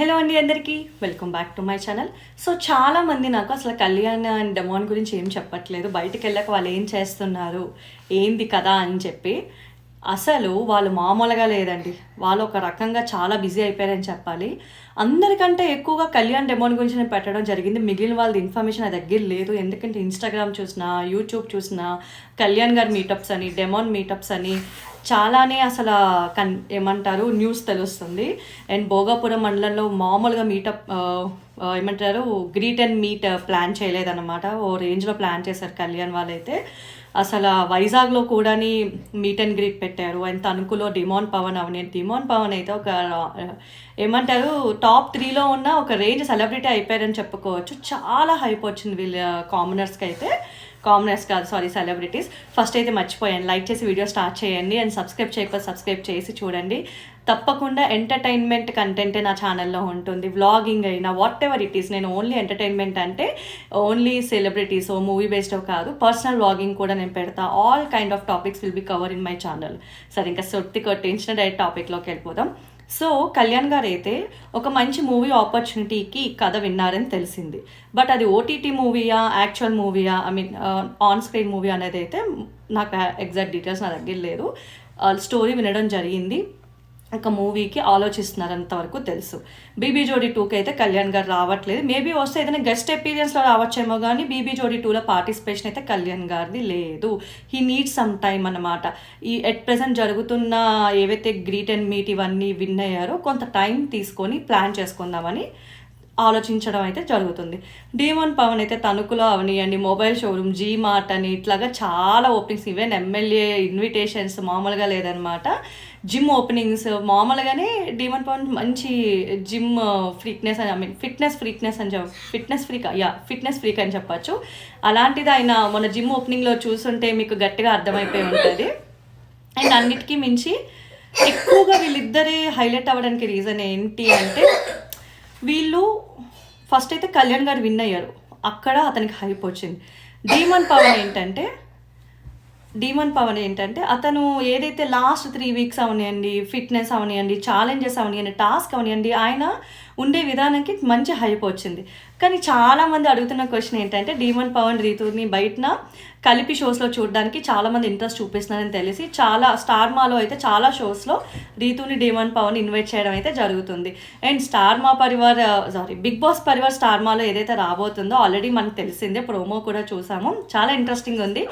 Hello అండి అందరికీ. Welcome back to my channel so చాలామంది నాకు అసలు కళ్యాణ్ అండ్ డెమోన్ గురించి ఏం చెప్పట్లేదు. బయటికి వెళ్ళాక వాళ్ళు ఏం చేస్తున్నారు? ఏంది కదా అని చెప్పి. అసలు వాళ్ళు మామూలుగా లేదండి. వాళ్ళు ఒక రకంగా చాలా బిజీ అయిపోయారని చెప్పాలి. అందరికంటే ఎక్కువగా కళ్యాణ్ డెమోన్ గురించి నేను పెట్టడం జరిగింది. మిగిలిన వాళ్ళది ఇన్ఫర్మేషన్ నా దగ్గర లేదు. ఎందుకంటే ఇన్స్టాగ్రామ్ చూసినా యూట్యూబ్ చూసినా కళ్యాణ్ గారి మీటప్స్ అని డెమోన్ మీటప్స్ అని చాలానే అసలు కన్ ఏమంటారు న్యూస్ తెలుస్తుంది. అండ్ భోగాపురం మండలంలో మామూలుగా మీటప్ ఏమంటారు గ్రీట్ అండ్ మీట్ ప్లాన్ చేయలేదన్నమాట. ఓ రేంజ్లో ప్లాన్ చేశారు కళ్యాణ్ వాళ్ళైతే. అసలు వైజాగ్లో కూడాని మీట్ అండ్ గ్రీట్ పెట్టారు. అండ్ తణుకులో డిమాన్ పవన్ అవని డిమాన్ పవన్ అయితే ఒక ఏమంటారు టాప్ త్రీలో ఉన్న ఒక రేంజ్ సెలబ్రిటీ అయిపోయారని చెప్పుకోవచ్చు. చాలా హైప్ వచ్చింది వీళ్ళ కామనర్స్కి అయితే కామనర్స్ కాదు సారీ సెలబ్రిటీస్ ఫస్ట్ అయితే మర్చిపోయాను. లైక్ చేసి వీడియో స్టార్ట్ చేయండి అండ్ సబ్స్క్రైబ్ చేయకపోతే సబ్స్క్రైబ్ చేసి చూడండి. తప్పకుండా ఎంటర్టైన్మెంట్ కంటెంటే నా ఛానల్లో ఉంటుంది. వ్లాగింగ్ అయినా వాట్ ఎవర్ ఇట్ ఈస్ నేను ఓన్లీ ఎంటర్టైన్మెంట్ అంటే ఓన్లీ సెలబ్రిటీస్ మూవీ బేస్డ్ కాదు. పర్సనల్ వ్లాగింగ్ కూడా నేను పెడతా. All kind of topics will be cover in my channel సరే ఇంకా సొత్తి కొట్టించిన డైరెక్ట్ టాపిక్లోకి వెళ్ళిపోదాం. సో కళ్యాణ్ గారు అయితే ఒక మంచి మూవీ ఆపర్చునిటీకి కథ విన్నారని తెలిసింది. బట్ అది ఓటీటీ మూవీయా actual మూవీయా I mean on screen movie అనేది అయితే నాకు ఎగ్జాక్ట్ డీటెయిల్స్ నా దగ్గర లేదు స్టోరీ వినడం జరిగింది. ఒక మూవీకి ఆలోచిస్తున్నారంతవరకు తెలుసు. బీబీ జోడీ టూకి అయితే కళ్యాణ్ గారు రావట్లేదు. మేబీ వస్తే ఏదైనా గెస్ట్ ఎపీరియన్స్లో రావచ్చేమో కానీ బీబీ జోడీ టూలో పార్టిసిపేషన్ అయితే కళ్యాణ్ గారిది లేదు. హీ నీడ్స్ సమ్ టైమ్ అన్నమాట. ఈ ఎట్ ప్రజెంట్ జరుగుతున్న ఏవైతే గ్రీట్ అండ్ మీట్ ఇవన్నీ విన్ అయ్యారో కొంత టైం తీసుకొని ప్లాన్ చేసుకుందామని ఆలోచించడం అయితే జరుగుతుంది. డీమోన్ పవన్ అయితే తణుకులో అవనియండి. మొబైల్ షోరూమ్ జీ మార్ట్ అని ఇట్లాగా చాలా ఓపెనింగ్స్ ఈవెన్ ఎమ్మెల్యే ఇన్విటేషన్స్ మామూలుగా లేదనమాట. జిమ్ ఓపెనింగ్స్ మామూలుగానే డీమన్ పవన్ మంచి జిమ్ ఫ్రీక్నెస్ అని ఐ మీన్ ఫిట్నెస్ ఫ్రీక్నెస్ అని చెప్ ఫిట్నెస్ ఫ్రీక్ యా ఫిట్నెస్ ఫ్రీక్ అని చెప్పచ్చు. అలాంటిది ఆయన మన జిమ్ ఓపెనింగ్లో చూస్తుంటే మీకు గట్టిగా అర్థమైపోయి ఉంటుంది. అండ్ అన్నిటికీ మించి ఎక్కువగా వీళ్ళిద్దరే హైలైట్ అవ్వడానికి రీజన్ ఏంటి అంటే వీళ్ళు ఫస్ట్ అయితే కళ్యాణ్ గారు విన్ అయ్యారు. అక్కడ అతనికి హైప్ వచ్చింది. డీమన్ పవన్ ఏంటంటే డీమన్ పవన్ ఏంటంటే అతను ఏదైతే లాస్ట్ త్రీ వీక్స్ అవనియండి ఫిట్నెస్ అవనియండి ఛాలెంజెస్ అవనియండి టాస్క్ అవనియండి ఆయన ఉండే విధానానికి మంచి హైప్ వచ్చింది. కానీ చాలామంది అడుగుతున్న క్వశ్చన్ ఏంటంటే డీమన్ పవన్ రీతుని బయటన కలిపి షోస్లో చూడడానికి చాలామంది ఇంట్రెస్ట్ చూపిస్తున్నారని తెలిసి చాలా స్టార్ మాలో అయితే చాలా షోస్లో రీతుని డీమన్ పవన్ ఇన్వైట్ చేయడం అయితే జరుగుతుంది. And star Maa Parivar sorry Bigg Boss Parivar star మాలో ఏదైతే రాబోతుందో ఆల్రెడీ మనకు తెలిసిందే ప్రోమో కూడా చూసాము. చాలా ఇంట్రెస్టింగ్ ఉంది.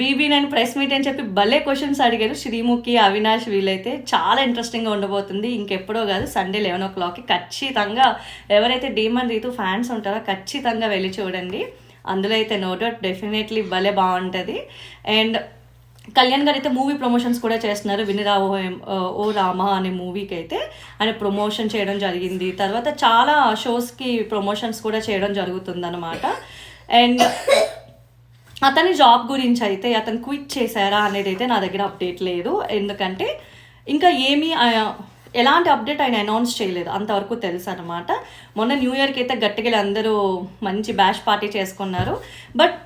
బీబీ నేను ప్రెస్ మీట్ అని చెప్పి భలే క్వశ్చన్స్ అడిగారు. శ్రీముఖి అవినాష్ వీళ్ళైతే చాలా ఇంట్రెస్టింగ్గా ఉండబోతుంది. ఇంకెప్పుడో కాదు సండే లెవెన్ ఓ క్లాక్కి ఖచ్చితంగా ఎవరైతే డీమన్ రీతు ఫ్యాన్స్ ఉంటారో ఖచ్చితంగా వెళ్ళి చూడండి. అందులో అయితే నో డౌట్ డెఫినెట్లీ భలే బాగుంటుంది. అండ్ కళ్యాణ్ గారు అయితే మూవీ ప్రమోషన్స్ కూడా చేస్తున్నారు. వినిరావు ఓ రామ అనే మూవీకి అయితే ఆయన ప్రమోషన్ చేయడం జరిగింది. తర్వాత చాలా షోస్కి ప్రమోషన్స్ కూడా చేయడం జరుగుతుందన్నమాట. అండ్ అతని జాబ్ గురించి అయితే అతను క్విట్ చేశారా అనేది అయితే నా దగ్గర అప్డేట్ లేదు. ఎందుకంటే ఇంకా ఏమీ ఎలాంటి అప్డేట్ ఆయన అనౌన్స్ చేయలేదు. అంతవరకు తెలుసు అనమాట మొన్న న్యూ ఇయర్కి అయితే గట్టిగా అందరూ మంచి బ్యాష్ పార్టీ చేసుకున్నారు. బట్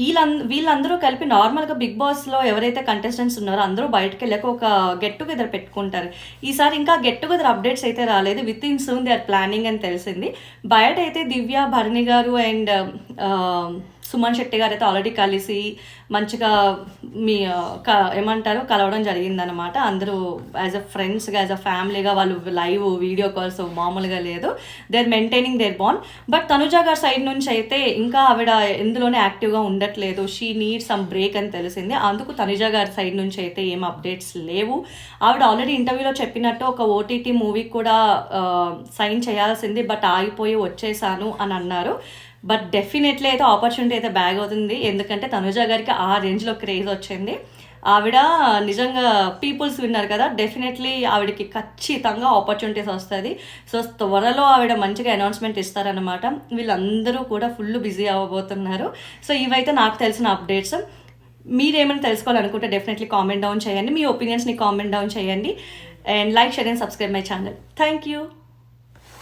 వీళ్ళంద వీళ్ళందరూ కలిపి నార్మల్గా బిగ్ బాస్లో ఎవరైతే కంటెస్టెంట్స్ ఉన్నారో అందరూ బయటకు వెళ్ళాక ఒక గెట్ టుగెదర్ పెట్టుకుంటారు. ఈసారి ఇంకా గెట్ టుగెదర్ అప్డేట్స్ అయితే రాలేదు. Within soon they are planning అని తెలిసింది. బయట అయితే దివ్య భరణి గారు అండ్ సుమన్ శెట్టి గారు అయితే ఆల్రెడీ కలిసి మంచిగా మీ క ఏమంటారు కలవడం జరిగిందనమాట అందరూ యాజ్ అ ఫ్రెండ్స్గా యాజ్ అ ఫ్యామిలీగా వాళ్ళు లైవ్ వీడియో కాల్స్ మామూలుగా లేదు. They are maintaining their bond but Tanuja గారి సైడ్ నుంచి అయితే ఇంకా ఆవిడ ఎందులోనే యాక్టివ్గా ఉండట్లేదు. షీ నీడ్ సమ్ బ్రేక్ అని తెలిసింది. అందుకు తనుజ గారి సైడ్ నుంచి అయితే ఏం అప్డేట్స్ లేవు. ఆవిడ ఆల్రెడీ ఇంటర్వ్యూలో చెప్పినట్టు ఒక ఓటీటీ మూవీ కూడా సైన్ చేయాల్సింది. బట్ ఆగిపోయి వచ్చేసాను అని అన్నారు. బట్ డెఫినెట్లీ అయితే ఆపర్చునిటీ అయితే బ్యాగ్ అవుతుంది. ఎందుకంటే తనుజ గారికి ఆ రేంజ్లో క్రేజ్ వచ్చింది. ఆవిడ నిజంగా పీపుల్స్ విన్నారు కదా. డెఫినెట్లీ ఆవిడకి ఖచ్చితంగా ఆపర్చునిటీస్ వస్తుంది సో త్వరలో ఆవిడ మంచిగా అనౌన్స్మెంట్ ఇస్తారనమాట వీళ్ళందరూ కూడా ఫుల్ బిజీ అవ్వబోతున్నారు. సో ఇవైతే నాకు తెలిసిన అప్డేట్స్ మీరేమైనా తెలుసుకోవాలనుకుంటే డెఫినెట్లీ కామెంట్ డౌన్ చేయండి. మీ ఒపీనియన్స్ని కామెంట్ డౌన్ చేయండి. And like share and subscribe my channel thank you